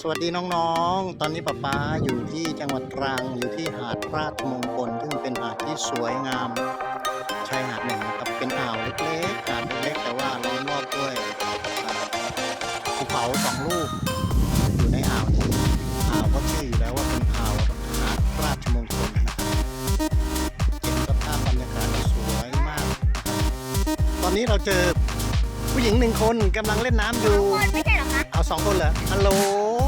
สวัสดีน้องๆ ตอนนี้ป๊าป๊าอยู่ที่จังหวัดตรังอยู่ที่หาดราชมงคลซึ่งเป็นหาดที่สวยงามชายหาดหนึ่งนะครับเป็นอ่าวเล็กๆหาดเล็กๆแต่ว่าล้อมรอบด้วยอ่าภูเขาสองลูกอยู่ในอ่าวนี้อ่าวก็ชื่ออยู่แล้วว่าเป็นอ่าวหาดราชมงคลนะครับเห็นสภาพบรรยากาศแล้วสวยมากนะครับตอนนี้เราเจอผู้หญิงหนึ่งคนกำลังเล่นน้ำอยู่คนไม่ใช่เหรอคะเอาสองคนเหรอฮัลโหลฮัล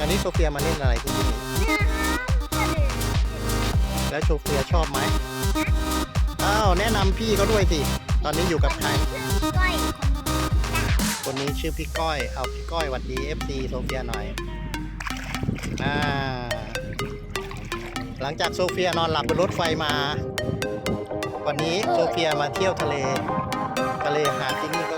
อันนี้โซเฟียมาเล่นอะไรที่นี่แล้วโซเฟียชอบไหมอ้าวแนะนำพี่เขาด้วยสิตอนนี้อยู่กับใครคนนี้ชื่อพี่ก้อยเอาพี่ก้อยหวัดดี FC โซเฟียหน่อยอ่าหลังจากโซเฟียนอนหลับบนรถไฟมา วันนี้โซเฟียมาเที่ยวทะเลทะเลหาดที่นี่ก็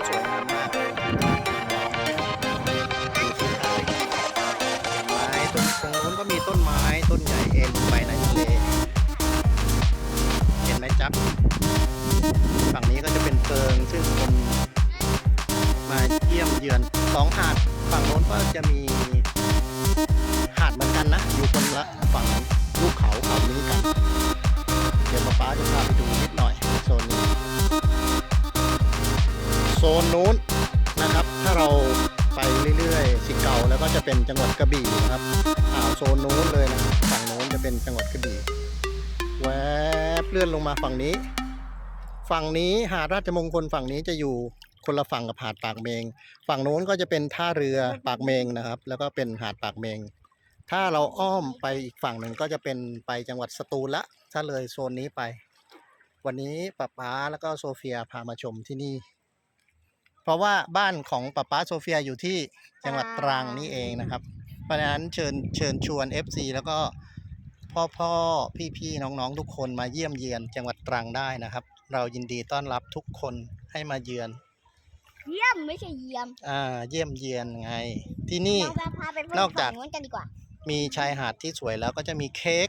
สวยง ฝั่งนี้ก็จะเป็นเพิงซึ่งคนมาเยี่ยมเยือนสองหาดฝั่งโน้นก็จะมีหาดเหมือนกันนะ อยู่คนละฝั่งลูกเขาเขานี้กัน เดี๋ยวป๊าป๊าจะพาไปดูนิดหน่อยโซนนี้ โซนนู้นนะครับ ถ้าเราไปเรื่อยๆสิเก่าแล้วก็จะเป็นจังหวัดกระบี่นะครับอ่าวโซนนู้นเลยนะฝั่งนู้นจะเป็นจังหวัดกระบี่แวบเลื่อนลงมาฝั่งนี้ ฝั่งนี้หาดราชมงคลฝั่งนี้จะอยู่คนละฝั่งกับหาดปากเมง ฝั่งโน้นก็จะเป็นท่าเรือปากเมงนะครับ แล้วก็เป็นหาดปากเมง ถ้าเราอ้อมไปอีกฝั่งหนึ่งก็จะเป็นไปจังหวัดสตูลละ ถ้าเลยโซนนี้ไป วันนี้ป๊าป๊าแล้วก็โซเฟียพามาชมที่นี่ เพราะว่าบ้านของป๊าป๊าโซเฟียอยู่ที่จังหวัดตรังนี่เองนะครับ เพราะฉะนั้นเชิญเชิญชวน FC แล้วก็พ่อพ่อพี่พี่ๆน้องๆ ทุกคนมาเยี่ยมเยียนจังหวัดตรังได้นะครับ เรายินดีต้อนรับทุกคนให้มาเยือน เยี่ยมไม่ใช่เยี่ยมอ่า เยี่ยมเยียนไง ที่นี่ เราจะพาไปเพิ่มนอกจากฝั่งนู้นกันดีกว่า มีชายหาดที่สวยแล้วก็จะมีเค้ก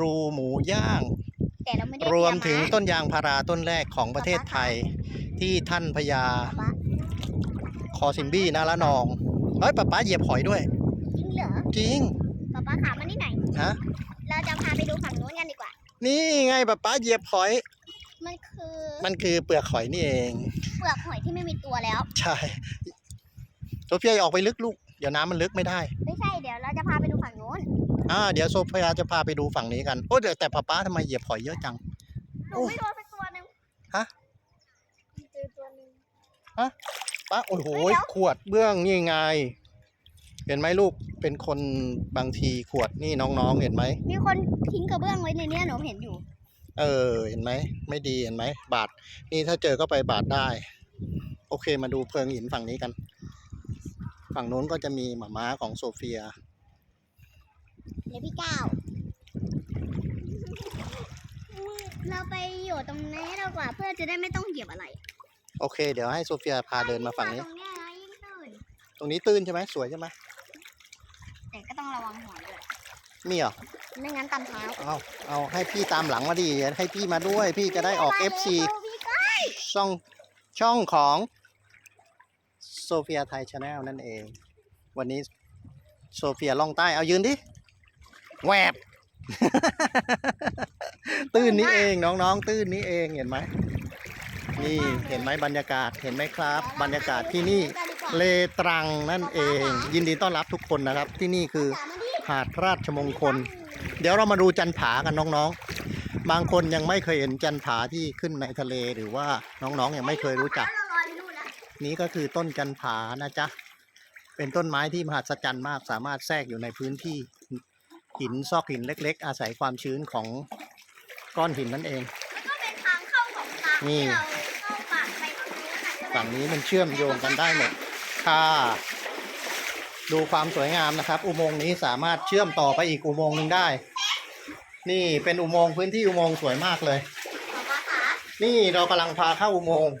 รูหมูย่าง แต่เราไม่ได้รวมถึงเตรียต้นยางพาราต้นแรกของประเทศไทย ที่ท่านพญามาป๊าคอซิมบี้นาละนอง เฮ้ยป๊าป๊าเหยียบหอยด้วย จริงเหรอจริงป๊าป๊าขามานี่ไหนอยฮะ เราจะพาไปดูฝั่งนู้นกันดีกว่า นี่ไงป๊าป๊าเหยียบหอย มันคือมันคือเปลือกหอยนี่เอง เปลือกหอยที่ไม่มีตัวแล้ว ใช่โซเฟียอย่าออกไปลึกลูก เดี๋ยวน้ำมันลึกไม่ได้ ไม่ใช่เดี๋ยวเราจะพาไปดูฝั่งนู้นอ่าเดี๋ยวโซเฟียจะพาไปดูฝั่งนี้กัน โอ้เดี๋ยวแต่ป๊าป๊าทำไมเหยียบหอยเยอะจัง หนูไม่โดนสักตัวหนึงฮะ เจอตัวหนึงป้าโอ้โหเฮ้ยเดี๋ยวขวดเบื้องนี่ไง เห็นไหมลูก เป็นคนบางทีขวดนี่น้องๆเห็นไหม มีคนทิ้งกระเบื้องไว้ในเนี้ยหนูเห็นอยู่ เออ เห็นไหม ไม่ดีเห็นไหม บาด นี่ถ้าเจอก็ไปบาดได้ โอเคมาดูเพลิงหินฝั่งนี้กัน ฝั่งโน้นก็จะมีหมาม้าของโซเฟียเดี๋ยวพี่ก้าวเราไปอยู่ตรงนี้ดีกว่าเพื่อจะได้ไม่ต้องเหยียบอะไร โอเค เดี๋ยวให้โซเฟียพาเดินมาฝั่งนี้ ตรงเนี้ยนะยิ่งตื่นตรงนี้ตื้นใช่ไหมสวยใช่ไหมแต่ก็ต้องระวังหัวด้วยมีเหรอ ไม่งั้นตำเท้าเอาเอาให้พี่ตามหลังมาดิให้พี่มาด้วย พี่จะได้ออก FC พี่ก้อยช่องช่องของโซเฟียไทยชาแนลนั่นเอง วันนี้โซเฟียล่องใต้เอายืนดิแหวบ ตื้นนี้เองน้องๆ ตื้นนี้เองเห็นไหมนี่เห็นไหมบรรยากาศเห็นไหมครับ บรรยากาศที่นี่เลตรังนั่นเอง ยินดีต้อนรับทุกคนนะครับ ที่นี่คือหาดราชมงคล เดี๋ยวเรามาดูจันผากันน้องๆ บางคนยังไม่เคยเห็นจันผาที่ขึ้นในทะเลหรือว่าน้องๆยังไม่เคยรู้จัก นี้ก็คือต้นจันผานะจ๊ะ เป็นต้นไม้ที่มหัศจรรย์มากสามารถแทรกอยู่ในพื้นที่หินซอกหินเล็ก ๆ อาศัยความชื้นของก้อนหินนั่นเอง ก็เป็นทางเข้าของทางนี่ที่เราเข้าปากไปตรงนู้นน่ะใช่ไหมฝั่งนี้มันเชื่อมโยงกันได้หมดค่ะ ดูความสวยงามนะครับ อุโมงค์นี้สามารถเชื่อมต่อไปอีกอุโมงค์หนึ่งได้ นี่เป็นอุโมงค์พื้นที่อุโมงค์สวยมากเลยของภาษานี่เรากำลังพาเข้าอุโมงค์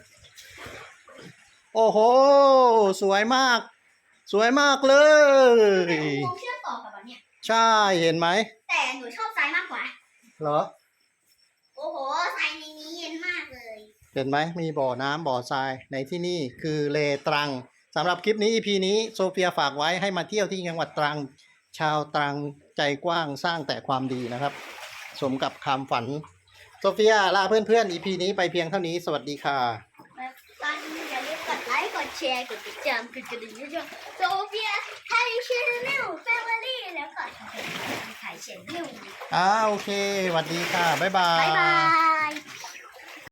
โอ้โห สวยมาก สวยมากเลยอุโมงค์เชื่อมต่อกับอันเนี่ยใช่เห็นไหมแต่หนูชอบทรายมากกว่าเหรอโอ้โหทรายในนี้เย็นมากเลย เห็นไหมมีบ่อน้ำบ่อทรายในที่นี่คือเลตรัง สำหรับคลิปนี้ EP นี้โซเฟียฝากไว้ให้มาเที่ยวที่จังหวัดตรัง ชาวตรังใจกว้างสร้างแต่ความดีนะครับ สมกับคำฝัน โซเฟียลาเพื่อนๆ EP นี้ไปเพียงเท่านี้สวัสดีค่ะตอนนี้อย่าลืมกดไลค์กดแชร์กดติดตามกดกระดิ่งด้วยโซเฟียไทยชแนลแฟมิลี่แล้วก็ไทยชแนลอ่าโอเคสวัสดีค่ะบ๊ายบายบ๊ายบาย